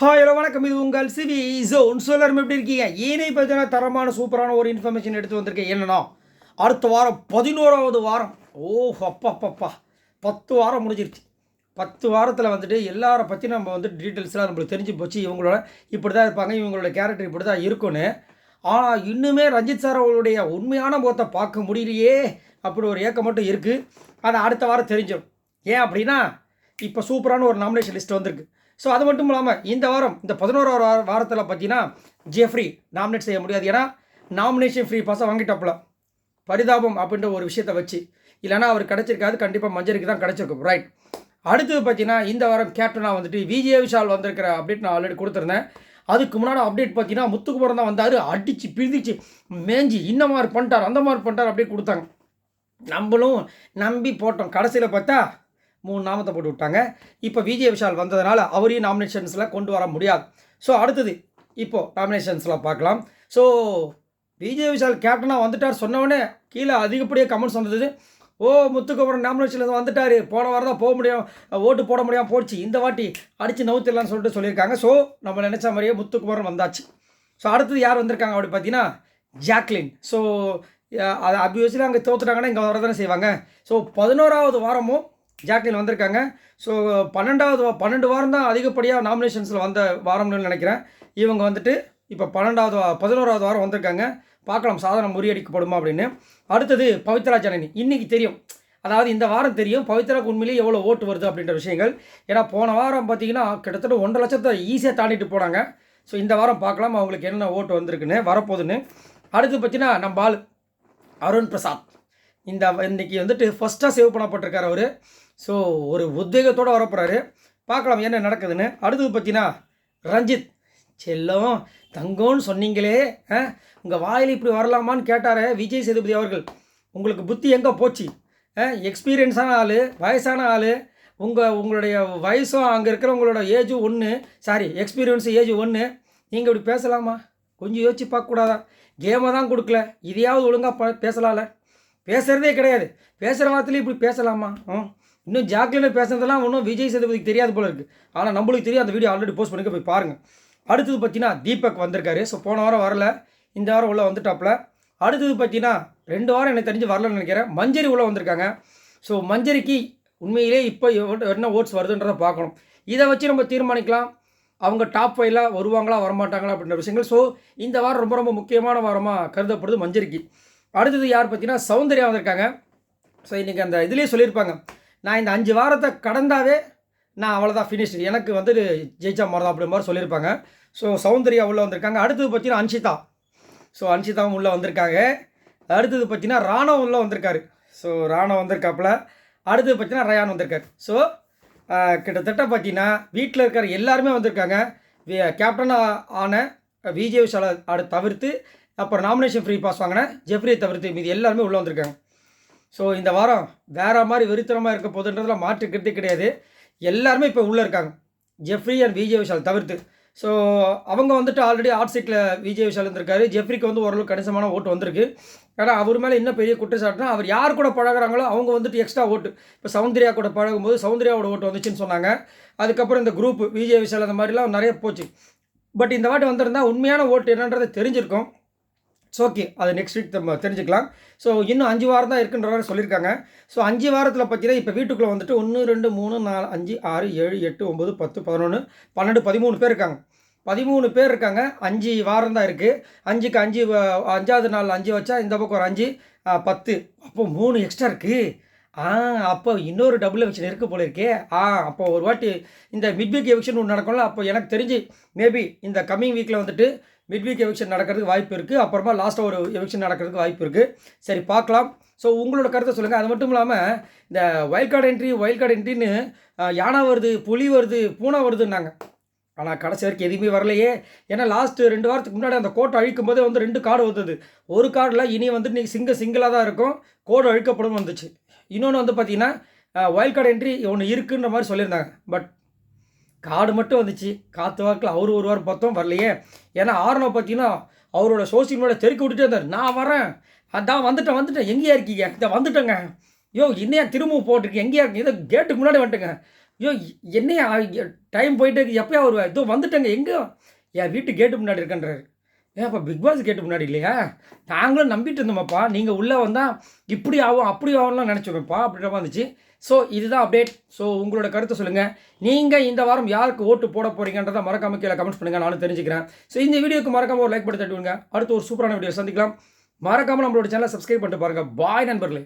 Hi hello வணக்கம். இது உங்கள் சிவி ஜோன். சொல்லரும் எப்படி இருக்கீங்க? ஏனை பார்த்தீங்கன்னா தரமான சூப்பரான ஒரு இன்ஃபர்மேஷன் எடுத்து வந்திருக்கேன். என்னன்னா அடுத்த வாரம் பதினோராவது வாரம். ஓ அப்பா பத்து வாரம் முடிஞ்சிருச்சு. பத்து வாரத்தில் வந்துட்டு எல்லாரை பற்றி நம்ம வந்து டீட்டெயில்ஸ்லாம் நம்மளுக்கு தெரிஞ்சு போச்சு. இவங்களோட இப்படி தான் இருப்பாங்க. இவங்களோட கேரக்டர் இப்படி தான் இருக்கும்னு. ஆனால் இன்னுமே ரஞ்சித் சார் அவர்களுடைய உண்மையான முகத்தை பார்க்க முடியலையே அப்படி ஒரு ஏக்கம் மட்டும் இருக்குது அது அடுத்த வாரம் தெரிஞ்சிடும் ஏன் அப்படின்னா இப்போ சூப்பரான ஒரு நாமினேஷன் லிஸ்ட் வந்திருக்கு. ஸோ அது மட்டும் இல்லாமல் இந்த வாரம் இந்த பதினோராவது வார வாரத்தில் பார்த்தீங்கன்னா ஜெஃப்ரி நாமினேட் செய்ய முடியாது. ஏன்னா நாமினேஷன் ஃப்ரீ பாஸை வாங்கிட்டாப்புல. பரிதாபம் அப்படின்ற ஒரு விஷயத்தை வச்சு. இல்லைன்னா அவர் கிடச்சிருக்காது. கண்டிப்பாக மஞ்சருக்கு தான் கிடச்சிருக்கும். ரைட் அடுத்தது பார்த்தீங்கன்னா இந்த வாரம் கேப்டனாக வந்துட்டு விஜய விஷால் வந்திருக்கிற அப்டேட் நான் ஆல்ரெடி கொடுத்துருந்தேன். அதுக்கு முன்னாடி அப்டேட் பார்த்தீங்கன்னா முத்துக்குமரன் தான் வந்தார். அடித்து பிரிதிச்சு மேஞ்சி இந்த மாதிரி பண்ணிட்டார் அந்த மாதிரி பண்ணிட்டார் அப்படியே கொடுத்தாங்க. நம்மளும் நம்பி போட்டோம். கடைசியில் பார்த்தா மூணு நாமத்தை போட்டு விட்டாங்க. இப்போ விஜய் விஷால் வந்ததுனால அவரையும் நாமினேஷன்ஸில் கொண்டு வர முடியாது. ஸோ அடுத்தது இப்போது நாமினேஷன்ஸில் பார்க்கலாம். ஸோ விஜய் விஷால் கேப்டனாக வந்துட்டார் சொன்னவொடனே கீழே அதிகப்படியாக கமெண்ட்ஸ் வந்தது. ஓ முத்துக்குமரன் நாமினேஷனில் வந்துட்டார். போன வாரம் தான் போக முடியும். ஓட்டு போட முடியாமல் போச்சு. இந்த வாட்டி அடித்து நவுத்திடலாம்னு சொல்லிட்டு சொல்லியிருக்காங்க. ஸோ நம்ம நினச்ச மாதிரியே முத்துக்குமரன் வந்தாச்சு. ஸோ அடுத்தது யார் வந்திருக்காங்க அப்படி பார்த்தீங்கன்னா ஜாக்லின். ஸோ அது அபியஸ்லி அங்கே தோத்துட்டாங்கன்னா இங்கே வர தானே செய்வாங்க. ஸோ பதினோராவது வாரமும் ஜாக்லின் வந்திருக்காங்க. ஸோ பன்னெண்டாவது பன்னெண்டு வாரம் தான் அதிகப்படியாக நாமினேஷன்ஸில் வந்த வாரம்னு நினைக்கிறேன். இவங்க வந்துட்டு இப்போ பன்னெண்டாவது வா- பதினோராவது வாரம் வந்திருக்காங்க. பார்க்கலாம் சாதனை முறியடிக்கப்படுமா அப்படின்னு. அடுத்தது பவித்ரா ஜனனி. இன்றைக்கி தெரியும். அதாவது இந்த வாரம் தெரியும். பவித்ராக்கு உண்மையிலேயே எவ்வளோ ஓட்டு வருது அப்படின்ற விஷயங்கள். ஏன்னா போன வாரம் பார்த்தீங்கன்னா கிட்டத்தட்ட ஒன்றரை லட்சத்தை ஈஸியாக தாண்டிட்டு போனாங்க. ஸோ இந்த வாரம் பார்க்கலாம் அவங்களுக்கு என்ன ஓட்டு வந்திருக்குன்னு வரப்போகுதுன்னு. அடுத்து பார்த்தீங்கன்னா நம்ம ஆள் அருண் பிரசாத். இந்த இன்றைக்கி வந்துட்டு ஃபஸ்ட்டாக சேவ் பண்ணப்பட்டிருக்கார் அவர். ஸோ ஒரு உத்வேகத்தோடு வரப்போகிறாரு பார்க்கலாம் என்ன நடக்குதுன்னு. அடுத்தது பார்த்தீங்கன்னா ரஞ்சித். செல்லம் தங்கம்னு சொன்னீங்களே உங்கள் வாயில் இப்படி வரலாமான்னு கேட்டார் விஜய் சேதுபதி அவர்கள். உங்களுக்கு புத்தி எங்கே போச்சு? எக்ஸ்பீரியன்ஸான ஆள் வயசான ஆள் உங்கள் உங்களுடைய வயசும் அங்கே இருக்கிறவங்களோட ஏஜும் ஒன்று சாரி எக்ஸ்பீரியன்ஸு ஏஜ் ஒன்று நீங்கள் இப்படி பேசலாமா? கொஞ்சம் யோசிச்சு பார்க்கக்கூடாதா? கேமை தான் கொடுக்கல. இதையாவது ஒழுங்காக ப பேசலாம்ல. பேசுகிறதே கிடையாது. பேசுகிற வார்த்தையிலே இப்படி பேசலாமா? இன்னும் ஜாக்லின பேசுனதெல்லாம் ஒன்றும் விஜய் சேதுபதிக்கு தெரியாது போல இருக்குது ஆனால் நம்மளுக்கு தெரியும் அந்த வீடியோ ஆல்ரெடி போஸ்ட் பண்ணிக்க போய் பாருங்கள் அடுத்தது பார்த்தீங்கன்னா தீபக் வந்திருக்காரு. ஸோ போன வாரம் வரல. இந்த வாரம் உள்ளே வந்துட்டாப்புல. அடுத்தது பார்த்தீங்கன்னா ரெண்டு வாரம் எனக்கு தெரிஞ்சு வரலன்னு நினைக்கிறேன். மஞ்சரி உள்ளே வந்திருக்காங்க. ஸோ மஞ்சரிக்கு உண்மையிலே இப்போ என்ன ஓட்ஸ் வருதுன்றதை பார்க்கணும். இதை வச்சு நம்ம தீர்மானிக்கலாம். அவங்க டாப் ஃபைவ்ல வருவாங்களா வரமாட்டாங்களா அப்படின்ற விஷயங்கள். ஸோ இந்த வாரம் ரொம்ப ரொம்ப முக்கியமான வாரமாக கருதப்படுது மஞ்சரிக்கு. அடுத்தது யார் பார்த்தீங்கன்னா சௌந்தர்யா வந்திருக்காங்க. ஸோ இன்றைக்கி அந்த இதுலேயே சொல்லியிருப்பாங்க. நான் இந்த அஞ்சு வாரத்தை கடந்தாவே நான் அவ்வளோதான் ஃபினிஷ் எனக்கு வந்து ஜெயிச்சா மாதிரி அப்படி மாதிரி சொல்லியிருப்பாங்க. ஸோ சௌந்தர்யா உள்ளே வந்திருக்காங்க. அடுத்தது பார்த்தீங்கன்னா அன்ஷிதா. ஸோ அன்ஷிதாவும் உள்ளே வந்திருக்காங்க. அடுத்தது பார்த்தீங்கன்னா ராணவ் உள்ளே வந்திருக்காரு. ஸோ ராணவ் வந்திருக்காப்புல. அடுத்தது பார்த்தீங்கன்னா ரயான் வந்திருக்காரு. ஸோ கிட்டத்தட்ட பார்த்தீங்கன்னா வீட்டில் இருக்கிற எல்லாருமே வந்திருக்காங்க. கேப்டனாக ஆன விஜய் விஷாலை அதை தவிர்த்து அப்புறம் நாமினேஷன் ஃப்ரீ பாஸ் வாங்கினேன் ஜெஃப்ரியை தவிர்த்து மீதி எல்லாருமே உள்ளே வந்திருக்காங்க. ஸோ இந்த வாரம் வேற மாதிரி வெறித்தனமாக இருக்க போதுன்றதுல மாற்றுக்கிறதே கிடையாது. எல்லாருமே இப்போ உள்ளே இருக்காங்க. ஜெஃப்ரி அண்ட் விஜய் விஷால் தவிர்த்து. ஸோ அவங்க வந்துட்டு ஆல்ரெடி ஆர்ட் சீட்டில் விஜய் விஷால் இருந்திருக்காரு. ஜெஃப்ரிக்கு வந்து ஓரளவு கணிசமான ஓட்டு வந்திருக்கு. ஏன்னா அவர் மேலே இன்னும் பெரிய குற்றச்சாட்டுனா அவர் யார் கூட பழகுறாங்களோ அவங்க வந்துட்டு எக்ஸ்ட்ரா ஓட்டு. இப்போ சௌந்தர்யா கூட பழகும்போது சௌந்தர்யாவோட ஓட்டு வந்துச்சுன்னு சொன்னாங்க. அதுக்கப்புறம் இந்த குரூப் விஜய் விஷால் அந்த மாதிரிலாம் நிறைய போச்சு. பட் இந்த வாட்டி வந்திருந்தா உண்மையான ஓட்டு என்னன்றது தெரிஞ்சிருக்கும். ஸோ ஓகே அது நெக்ஸ்ட் வீக் நம்ம தெரிஞ்சுக்கலாம். ஸோ இன்னும் அஞ்சு வாரம் தான் இருக்குன்ற மாதிரி சொல்லியிருக்காங்க. ஸோ அஞ்சு வாரத்தில் பார்த்தீங்கன்னா இப்போ வீட்டுக்குள்ளே வந்துட்டு ஒன்று ரெண்டு மூணு நாலு அஞ்சு ஆறு ஏழு எட்டு ஒம்பது பத்து பதினொன்று பன்னெண்டு பதிமூணு பேர் இருக்காங்க. பதிமூணு பேர் இருக்காங்க. அஞ்சு வாரம் தான் இருக்குது அஞ்சுக்கு அஞ்சு அஞ்சாவது நாள் அஞ்சு வச்சா இந்த பக்கம் ஒரு அஞ்சு பத்து. அப்போ மூணு எக்ஸ்ட்ரா இருக்குது ஆ அப்போ இன்னொரு டபுள் எவிக்ஷன் இருக்குது போல இருக்கே. ஆ அப்போ ஒரு வாட்டி இந்த மிட் வீக் எவிக்ஷன் ஒன்று நடக்கும்ல அப்போ எனக்கு தெரிஞ்சு மேபி இந்த கம்மிங் வீக்கில் வந்துட்டு மிட் வீக் எவிக்ஷன் நடக்கிறதுக்கு வாய்ப்பு இருக்குது அப்புறமா லாஸ்ட்டாக ஒரு எவிக்ஷன் நடக்கிறதுக்கு வாய்ப்பு இருக்குது சரி பார்க்கலாம். ஸோ உங்களோட கருத்தை சொல்லுங்கள் அது மட்டும் இல்லாமல் இந்த wild card entry wild card என்ட்ரின்னு யானை வருது புலி வருது பூனை வருதுன்னாங்க. ஆனால் கடைசி வரைக்கும் எதுவுமே வரலையே. ஏன்னா லாஸ்ட்டு ரெண்டு வாரத்துக்கு முன்னாடி அந்த கோட்டை அழிக்கும் போதே வந்து ரெண்டு கார்டு வந்தது. ஒரு கார்டில் இனி வந்துட்டு நீங்கள் சிங்க சிங்கிளாக தான் இருக்கும். கோடு அழிக்கப்படும் வந்துச்சு. இன்னொன்று வந்து பார்த்தீங்கன்னா வைல்ட் கார்டு என்ட்ரி ஒன்று இருக்குன்ற மாதிரி சொல்லியிருந்தாங்க. பட் கார்டு மட்டும் வந்துச்சு. காற்று வாக்கில் அவர் ஒரு வாரம் பார்த்தோம் வரலையே. ஏன்னா ஆர்னோ பார்த்தீங்கன்னா அவரோட சோசியல் மீடியா தெருக்கி விட்டுட்டே இருந்தார். நான் வரேன். அதான் வந்துட்டேன் வந்துட்டேன். எங்கேயா இருக்கீங்க? இதை வந்துட்டேங்க. யோ என்னையா திரும்பவும் போட்டிருக்கேன் எங்கேயா இருக்கீங்க இதை கேட்டுக்கு முன்னாடி வந்துட்டுங்க. ஐயோ என்னையா? டைம் போயிட்டு இருக்கு. எப்போயா வருவா? இதோ வந்துட்டேங்க. எங்கே என் வீட்டு கேட்டு முன்னாடி இருக்கன்றாரு. ஏன்ப்பா பிக் பாஸ் கேட்டு முன்னாடி இல்லையா? நாங்களும் நம்பிட்டு இருந்தோம்ப்பா. நீங்கள் உள்ளே வந்தால் இப்படி ஆகும் அப்படி ஆகும்லாம் நினச்சிருப்பா அப்படின்ற மாதிரி இருந்துச்சு. ஸோ இதுதான் அப்டேட் ஸோ உங்களோட கருத்தை சொல்லுங்கள் நீங்கள் இந்த வாரம் யாருக்கு ஓட்டு போட போகிறீங்கன்றதை மறக்காம கீழே கமெண்ட்ஸ் பண்ணுங்கள் நானும் தெரிஞ்சுக்கிறேன். ஸோ இந்த வீடியோக்கு மறக்காம ஒரு லைக் பண்ணி தட்டுவிடுங்க. அடுத்து ஒரு சூப்பரான வீடியோ சந்திக்கலாம். மறக்காமல் நம்மளோட சேனலை சப்ஸ்கிரைப் பண்ணிட்டு பாருங்கள் பாய் நண்பர்களே.